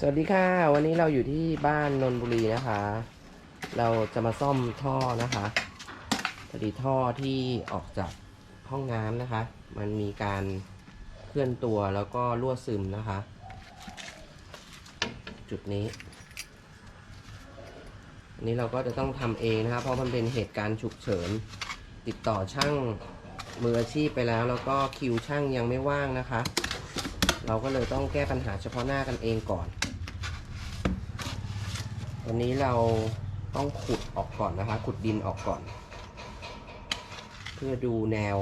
สวัสดีค่ะ วันนี้เราอยู่ที่บ้านนนบุรีนะคะ เราจะมาซ่อมท่อนะคะพอดีท่อที่ออกจากห้องน้ำนะคะ มันมีการเคลื่อนตัวแล้วก็รั่วซึมนะคะ จุดนี้อันนี้เราก็จะต้องทำเองนะคะ เพราะมันเป็นเหตุการณ์ฉุกเฉิน ติดต่อช่างมืออาชีพไปแล้ว แล้วก็คิวช่างยังไม่ว่างนะคะ เราก็เลยต้องแก้ปัญหาเฉพาะหน้ากันเองก่อน วันนี้เราต้องขุดออกก่อนนะคะ ขุดดินออกก่อน เพื่อดูแนว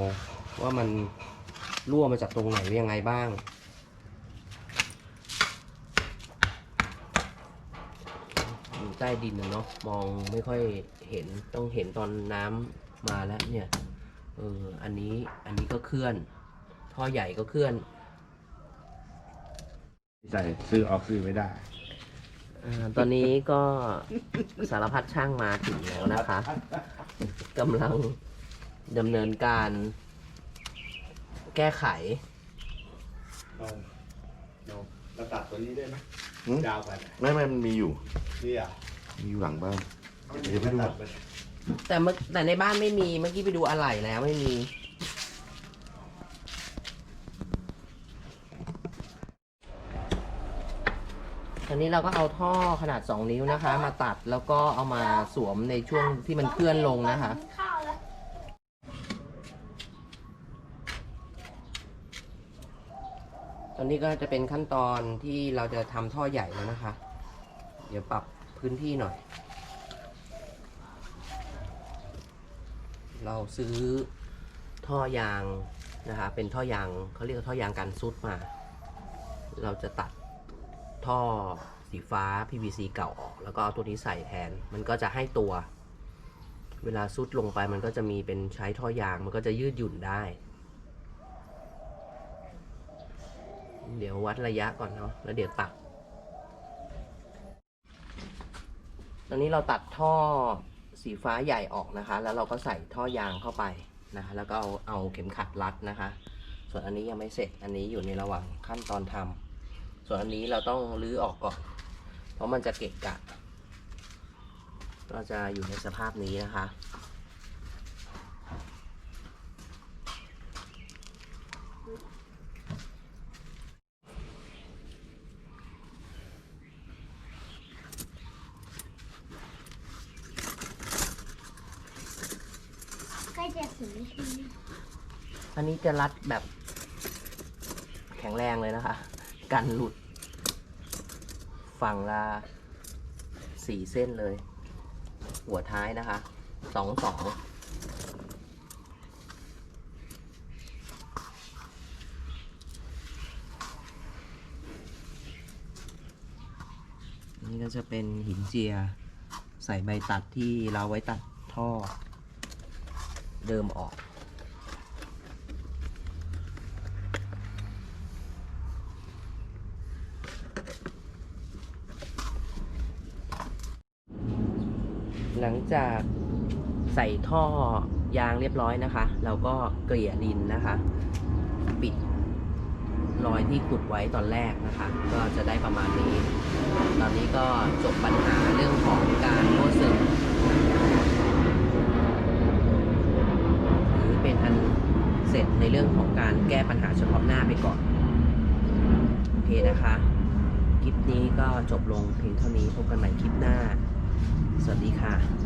ว่ามันรั่วมาจากตรงไหนยังไงบ้าง อยู่ใต้ดินนะเนาะมองไม่ค่อยเห็นต้องเห็นตอนน้ำมาแล้วเนี่ยเอออันนี้อันนี้ก็เคลื่อน ท่อใหญ่ก็เคลื่อน ใส่ซื้อออกซื้อไม่ได้ อาตอนนี้ก็สารพัดช่างมาถึงแล้วนะคะกำลังดำเนินการแก้ไข เราเราเราตัดตัวนี้ได้ไหมหืม ยาวไปไหมไม่ไม่มันมีอยู่ นี่อะมีอยู่หลังบ้าน เดี๋ยวไปดู ตัดไปแต่เมื่อแต่ในบ้านไม่มีเมื่อกี้ไปดูอะไหล่แล้วไม่มี ตอนนี้เราก็เอาท่อขนาด 2 นิ้วนะคะ มาตัดแล้วก็เอามาสวมในช่วงที่มันเคลื่อนลงนะคะ ตอนนี้ก็จะเป็นขั้นตอนที่เราจะทำท่อใหญ่แล้วนะคะ เดี๋ยวปรับพื้นที่หน่อย เราซื้อท่อยางนะคะ เป็นท่อยางเขาเรียกท่อยางกันซุดมา เราจะตัด ท่อสีฟ้า PVC เก่าออก แล้วก็เอาตัวนี้ใส่แทน มันก็จะให้ตัว เวลาซุดลงไปมันก็จะมีเป็นใช้ท่อยาง มันก็จะยืดหยุ่นได้ เดี๋ยววัดระยะก่อนเนาะ แล้วเดี๋ยวตัด ตอนนี้เราตัดท่อสีฟ้าใหญ่ออกนะคะ แล้วเราก็ใส่ท่อยางเข้าไปนะคะ แล้วก็เอาเอาเข็มขัดรัดนะคะ ส่วนอันนี้ยังไม่เสร็จ อันนี้อยู่ในระหว่างขั้นตอนทำ ส่วนอันนี้เราต้องรื้อออกก่อน เพราะมันจะเกะกะ ก็จะอยู่ในสภาพนี้นะคะ ใกล้จะถึงใช่ไหมอันนี้จะรัดแบบแข็งแรงเลยนะคะ กันหลุด ฝั่งละสี่เส้นเลย หัวท้ายนะคะสองสองนี่ก็จะเป็นหินเจีย ใส่ใบตัดที่เราไว้ตัดท่อเดิมออก หลังจากใส่ท่อยางเรียบร้อยนะคะ เราก็เกลี่ยดินนะคะ ปิดรอยที่ขุดไว้ตอนแรกนะคะ ก็จะได้ประมาณนี้ ตอนนี้ก็จบปัญหาเรื่องของการรั่ซึมถือเป็นอันเสร็จในเรื่องของการแก้ปัญหาเฉพาะหน้าไปก่อนโอเคนะคะ คลิปนี้ก็จบลงเพียงเท่านี้พบกันใหม่คลิปหน้า สวัสดีค่ะ